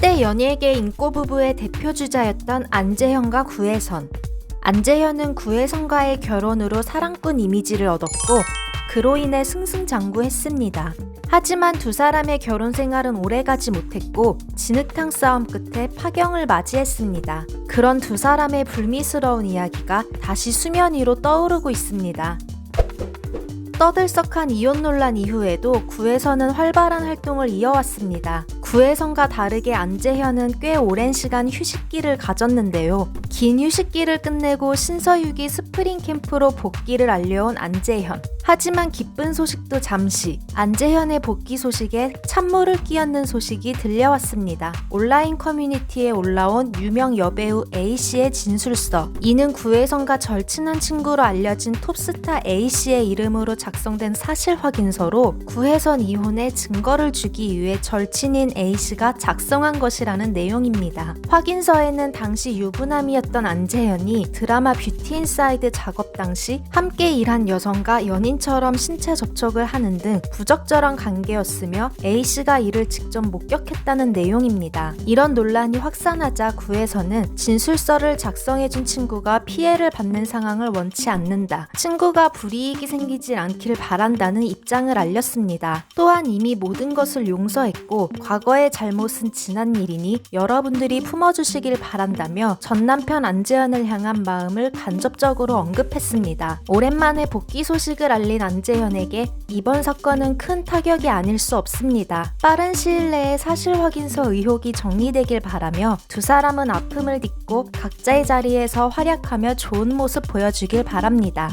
한때 연예계 인꼬 부부의 대표 주자였던 안재현과 구혜선. 안재현은 구혜선과의 결혼으로 사랑꾼 이미지를 얻었고 그로 인해 승승장구했습니다. 하지만 두 사람의 결혼 생활은 오래가지 못했고 진흙탕 싸움 끝에 파경을 맞이했습니다. 그런 두 사람의 불미스러운 이야기가 다시 수면 위로 떠오르고 있습니다. 떠들썩한 이혼 논란 이후에도 구혜선은 활발한 활동을 이어왔습니다. 구혜선과 다르게 안재현은 꽤 오랜 시간 휴식기를 가졌는데요. 긴 휴식기를 끝내고 신서유기 스프링 캠프로 복귀를 알려온 안재현. 하지만 기쁜 소식도 잠시 안재현의 복귀 소식에 찬물을 끼얹는 소식이 들려왔습니다. 온라인 커뮤니티에 올라온 유명 여배우 A씨의 진술서. 이는 구혜선과 절친한 친구로 알려진 톱스타 A씨의 이름으로 작성된 사실 확인서로 구혜선 이혼의 증거를 주기 위해 절친인 A씨가 작성한 것이라는 내용입니다. 확인서에는 당시 유부남이었던 안재현이 드라마 뷰티 인사이드 작업 당시 함께 일한 여성과 연인 처럼 신체 접촉을 하는 등 부적절한 관계였으며 A씨가 이를 직접 목격했다는 내용입니다. 이런 논란이 확산하자 구에서는 진술서를 작성해준 친구가 피해를 받는 상황을 원치 않는다. 친구가 불이익이 생기지 않길 바란다는 입장을 알렸습니다. 또한 이미 모든 것을 용서했고 과거의 잘못은 지난 일이니 여러분들이 품어주시길 바란다며 전 남편 안재현을 향한 마음을 간접적으로 언급했습니다. 오랜만에 복귀 소식을 알린 안재현에게 이번 사건은 큰 타격이 아닐 수 없습니다. 빠른 시일 내에 사실 확인서 의혹이 정리되길 바라며 두 사람은 아픔을 딛고 각자의 자리에서 활약하며 좋은 모습 보여주길 바랍니다.